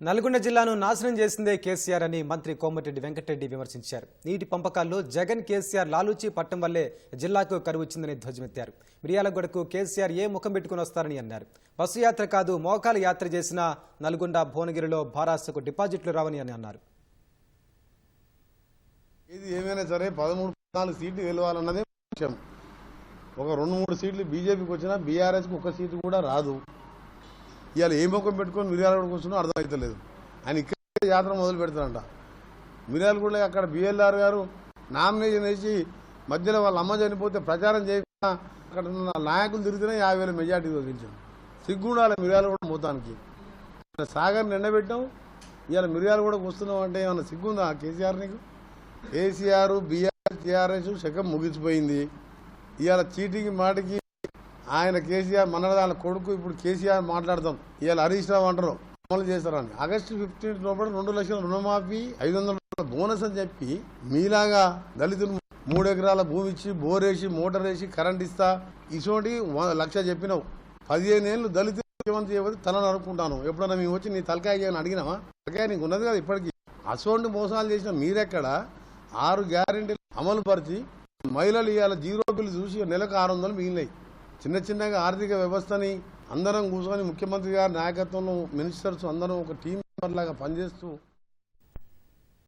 నల్గొండ జిల్లాను నాశనం చేసిందే కేసీఆర్ అని మంత్రి కోమటిరెడ్డి వెంకటరెడ్డి విమర్శించారు. నీటి పంపకాల్లో జగన్ కేసీఆర్ లాలూచి పట్టం వల్లే జిల్లాకు కరువు వచ్చిందని ధ్వజమెత్తారు. మిర్యాలగూడకు కేసీఆర్ ఏ ముఖం పెట్టుకుని వస్తారని అన్నారు. బస్సు యాత్ర కాదు మోకాల యాత్ర చేసిన నల్గొండ భువనగిరిలో భారాసకు డిపాజిట్లు రావని అని అన్నారు. ఇది ఏమైనా సరే పదమూడు పద్నాలుగు సీట్లు గెలవాలన్నదే ముఖ్యం ఒక రెండు మూడు సీట్లు బీజేపీకి వచ్చినా బీఆర్ఎస్కి ఒక సీటు కూడా రాదు. ఇవాళ ఏ ముఖం పెట్టుకొని మిర్యాలగూడకు వస్తున్నా అర్థమవుతలేదు ఆయన ఇక్కడ యాత్ర మొదలు పెడతారంట మిర్యాలగూడలో అక్కడ బిఎల్ఆర్ గారు నామినేషన్ వేసి మధ్యలో వాళ్ళ అమ్మ చనిపోతే ప్రచారం చేయకుండా అక్కడ ఉన్న నాయకులు తిరిగితేనే యాభై వేల మెజార్టీ గెలిచాం సిగ్గుండాల మిర్యాలగూడ మొత్తానికి. సాగర్ నిండబెట్టాం ఇవాళ మిర్యాలగూడకు వస్తున్నాం అంటే ఏమన్నా సిగ్గుందా కేసీఆర్ నీకు? కేసీఆర్ బీఆర్ టీఆర్ఎస్ శకం ముగిసిపోయింది. ఇవాళ చీటికి మాటికి ఆయన కేసీఆర్ మనదాల కొడుకు ఇప్పుడు కేసీఆర్ మాట్లాడతాం ఇవాళ హరీష్ రావు అంటారు అమలు చేస్తారని ఆగస్టు ఫిఫ్టీన్త్ లోపల రెండు లక్షల రుణమాఫీ ఐదు వందల బోనస్ అని చెప్పి మీలాగా దళితులు మూడు ఎకరాల భూమి ఇచ్చి బోర్ వేసి మోటార్ వేసి కరెంట్ ఇస్తా ఇటువంటి లక్ష చెప్పినావు. పదిహేను ఏళ్ళు దళితులు ముఖ్యమంత్రి చేయబోతే తల నరుక్కుంటాను ఎప్పుడన్నా మేము వచ్చి నీ తలకాయ అని అడిగినావా? తలకాయ నీకు ఉన్నది కదా ఇప్పటికీ. అటువంటి మోసాలు చేసిన మీరెక్కడ? ఆరు గ్యారెంటీలు అమలు పరిచి మహిళలు ఇవాళ జీరో బిల్లు చూసి నెలకు ఆరు వందలు మిగిలినాయి. చిన్న చిన్నగా ఆర్థిక వ్యవస్థని అందరం కూర్చొని ముఖ్యమంత్రి గారి నాయకత్వంలో మినిస్టర్స్ అందరం ఒక టీం మెంబర్ లాగా పనిచేస్తూ